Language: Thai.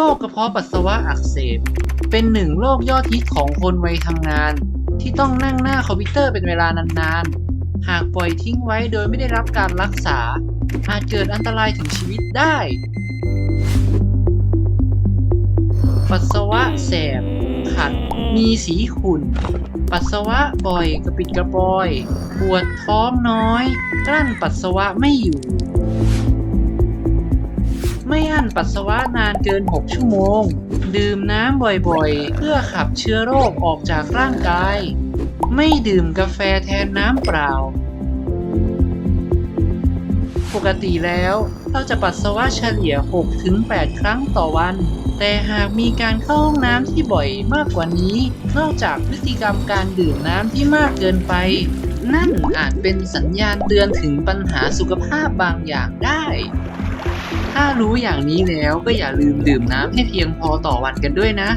โรคกระเพาะปัสสาวะอักเสบ เป็นหนึ่งโรคยอดฮิตของคนวัยทำงาน ที่ต้องนั่งหน้าคอมพิวเตอร์เป็นเวลานานๆ หากปล่อยทิ้งไว้โดยไม่ได้รับการรักษา อาจเกิดอันตรายถึงชีวิตได้ ปัสสาวะแสบ ขัด มีสีขุ่น ปัสสาวะบ่อยกระปิดกระปอย ปวดท้องน้อย กลั้นปัสสาวะไม่อยู่ ไม่อั้นปัสสาวะนานเกิน 6 ชั่วโมง ดื่มน้ำบ่อยๆ เพื่อขับเชื้อโรคออกจากร่างกาย ไม่ดื่มกาแฟแทนน้ำเปล่า ปกติแล้วเราจะปัสสาวะเฉลี่ย 6-8 ครั้งต่อวัน แต่หากมีการเข้าห้องน้ำที่บ่อยมากกว่านี้ นอกจากพฤติกรรมการดื่มน้ำที่มากเกินไป นั่นอาจเป็นสัญญาณเตือนถึงปัญหาสุขภาพบางอย่างได้ รู้อย่างนี้แล้วก็อย่าลืมดื่มน้ำให้เพียงพอต่อวันกันด้วยนะ